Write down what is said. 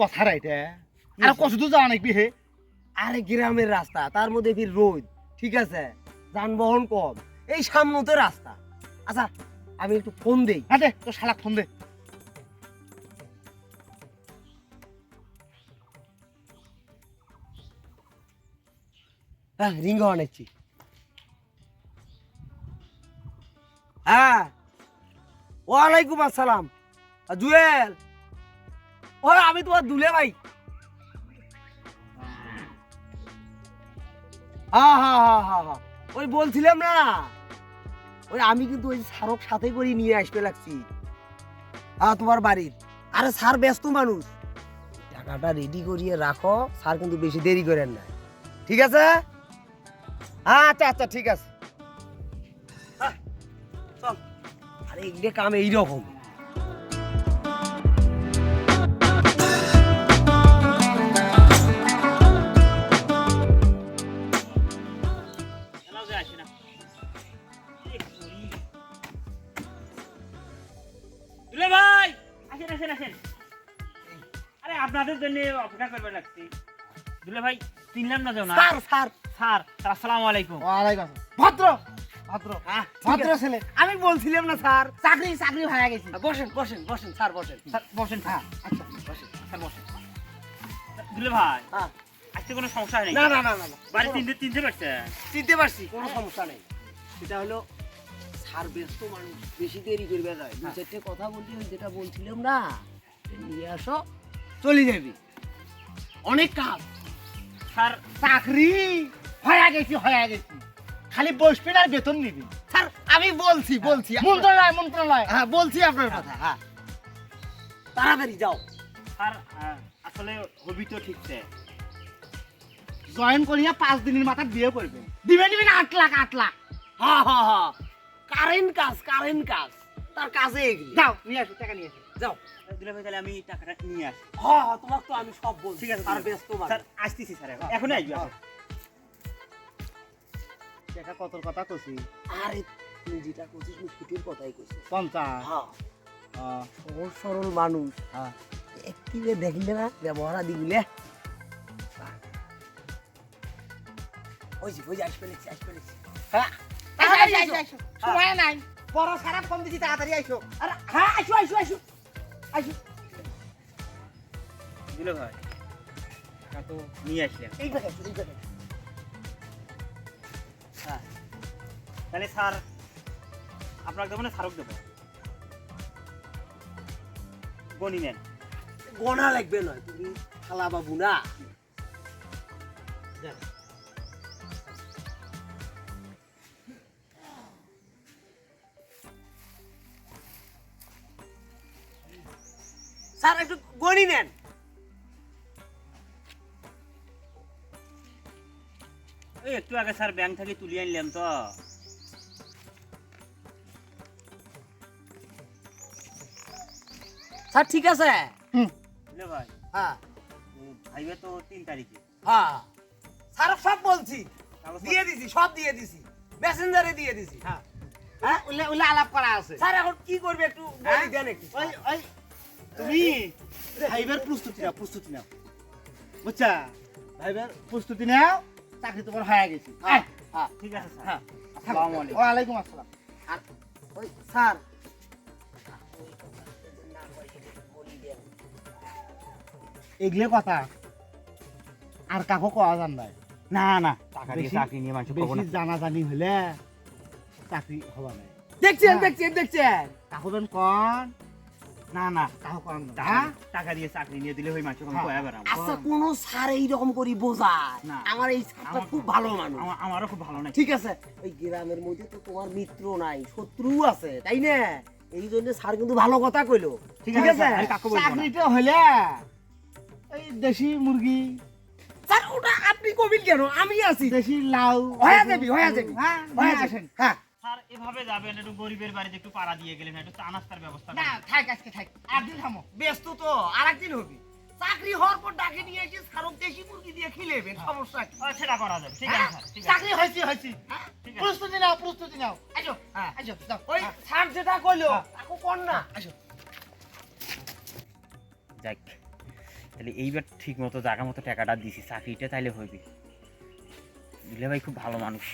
কথা রাইতে আর কত দূর যাওয়া নাকি হে আরে গ্রামের রাস্তা তার মধ্যে ফির রোদ ঠিক আছে? যানবাহন কম এই সামনেতে রাস্তা। আচ্ছা আমি একটু ফোন দেই। দে তো শালাক ফোন দে। হ্যাঁ রিঙ্গ আনাচ্ছি হ্যাঁ। ওয়ালাইকুম আসসালাম। জুয়েল? ও আমি তোমার দুলে ভাই। হ্যাঁ হ্যাঁ হ্যাঁ হ্যাঁ হ্যাঁ ওই বলছিলাম না, ওই আমি কিন্তু ওই সারক সাথে করে নিয়ে আসতে লাগছি। হ্যাঁ তোমার বাড়ির। আরে স্যার, ব্যস্ত মানুষ। টাকাটা রেডি করিয়ে রাখো, স্যার কিন্তু বেশি দেরি করেন না। ঠিক আছে? আচ্ছা আচ্ছা ঠিক আছে। আরে এগুলো কাম এইরকম দুলে ভাই আসেন আসেন আসেন। আরে আপনাদের জন্য অপেক্ষা করবে লাগছি। দুলে ভাই চিনলাম না যাও না স্যার স্যার। স্যার স্যার, আসসালামু আলাইকুম। ওয়ালাইকুম ভদ্র। ভদ্র। হ্যাঁ, ভদ্র ছেলে। আমি বলছিলাম না স্যার। চাকরি চাকরি হয়ে গেছি। বসেন বসেন বসেন স্যার বসেন। স্যার বসেন। হ্যাঁ আচ্ছা। বসেন স্যার বসেন। দুলে ভাই। হ্যাঁ। আজকে কোনো সমস্যা নেই? না না না না বাড়ি পারছে? পারছি। কোনো সমস্যা নেই। সেটা হলো স্যার ব্যস্ত মানুষ বেশি দেরি করবে না দু চারটে কথা বললি ওই যেটা বলছিলাম না নিয়ে আসো চলে যাবি। অনেক কাজ। স্যার চাকরি হয়ে গেছি হয়ে গেছি। খালি বসবেন আর বেতন নিবি। স্যার আমি বলছি বলছি মন্ত্রণালয় মন্ত্রণালয়। হ্যাঁ বলছি আপনার কথা হ্যাঁ। তাড়াতাড়ি যাও। স্যার আসলে হবি তো ঠিকছে জয়েন করিয়া পাঁচ দিনের মাথা বিয়ে করবে। দিবে নিবেন আট লাখ আট লাখ। কারেন্ট কাজ কারেন্ট কাজ। তার কাজে এগুলি যাও নিয়ে আসো টাকা নিয়ে আসো। যাও। দুলে ভাই তাহলে আমি টাকাটা নিয়ে আসি। হ্যাঁ হ্যাঁ তোমাকে তো আমি সব বলছি। ঠিক আছে স্যার ব্যস্ত স্যার আসতেছি স্যার এখন। আসবি হ্যাঁ। আসো। কথা কছি আরে তুমি যেটা করছিস তুমি ছুটির কথাই করছিস পঞ্চাশ। হ্যাঁ সহজ সরল মানুষ। হ্যাঁ। একটিভে দেখলে না ব্যবহার দিগুলে ওই যে ওই যে আসবে লিখছি আসবে লিখছি হ্যাঁ? আইসো, আইসো, আইসো। আইসো। সময় নাই। বড় সারা ফোন দিছি তাড়াতাড়ি আইসো আরে হ্যাঁ আসো আসো আসো। আসো। দুলে ভাই। টাকা তো নিয়ে আসলাম। এই জায়গায় এই জায়গায়। হ্যাঁ। তাহলে স্যার আপনাকে দেবো না স্যারক দেবো। গণি নেন গোনা লাগবে নয় তুমি খালা বাবু না? স্যার একটু গণি নেন এই একটু আগে স্যার ব্যাংক থেকে তুলে আনলাম তো স্যার ঠিক আছে ভাই হ্যাঁ ভাইবে তো তিন তারিখে হ্যাঁ স্যার সব বলছি দিয়ে দিছি সব দিয়ে দিছি মেসেঞ্জারে দিয়ে দিছি হ্যাঁ হ্যাঁ উল্লে উল্লে আলাপ করা আছে স্যার এখন কি করবে একটু বলি হ্যাঁ? দেন একটু ওই ওই তুমি ভাইবের প্রস্তুতি নাও প্রস্তুতি নাও। বুঝছা? ভাইবের প্রস্তুতি নাও চাকরি তোমার হয়ে গেছি। হ্যাঁ। হ্যাঁ ঠিক আছে স্যার। হ্যাঁ আসসালামু আলাইকুম। ওয়ালাইকুম আসসালাম। আর ওই স্যার এগুলো কথা আর কাকো কওয়া যান নাই? না না টাকা দিয়ে চাকরি নিয়ে মানুষ বেশি জানাজানি হলে চাকরি হবা নাই। দেখছেন। দেখছেন দেখছেন। কাকো বেন কন? না না। না টাকা দিয়ে চাকরি নিয়ে দিলে হ্যাঁ। কয়া বেড়াম আচ্ছা কোন স্যার এইরকম করি বোঝায়। আমার এই স্যারটা খুব ভালো মানুষ। আমারও খুব ভালো লাগে ঠিক আছে। ওই গ্রামের মধ্যে তো তোমার মিত্র নাই শত্রু আছে তাই না? এই জন্য স্যার কিন্তু ভালো কথা কইলো। ঠিক আছে না। চাকরিটা হলে এই দেশি মুরগি। স্যার ওটা আপনি কবিল কেন? আমি আছি। দেশি লাউ। হয়ে যাবি হয়ে যাবি। হ্যাঁ হয়ে। আসেন। হ্যাঁ। স্যার এভাবে যাবেন একটু গরিবের বাড়িতে একটু পাড়া দিয়ে গেলেন একটু চা নাস্তার ব্যবস্থা না থাক আজকে থাক। আর দিন থামো। ব্যস্ত তো আরেকদিন হবি। চাকরি হওয়ার পর ডাকে নিয়ে এসে স্যারক দেশি মুরগি দিয়ে খিলেবেন সমস্যা কি? আহ, সেটা করা যাবে ঠিক আছে হ্যাঁ? স্যার চাকরি হয়েছি হয়েছি। প্রস্তুতি নাও প্রস্তুতি নাও। আইসো হ্যাঁ। আইসো ওই হ্যাঁ, স্যার যেটা কইলো হ্যাঁ। তাকে কর না। আইসো। যাক তাহলে এইবার ঠিক মতো জায়গা মতো টাকাটা দিছি চাকরিটা তাইলে হইবে। দিলে ভাই খুব ভালো মানুষ।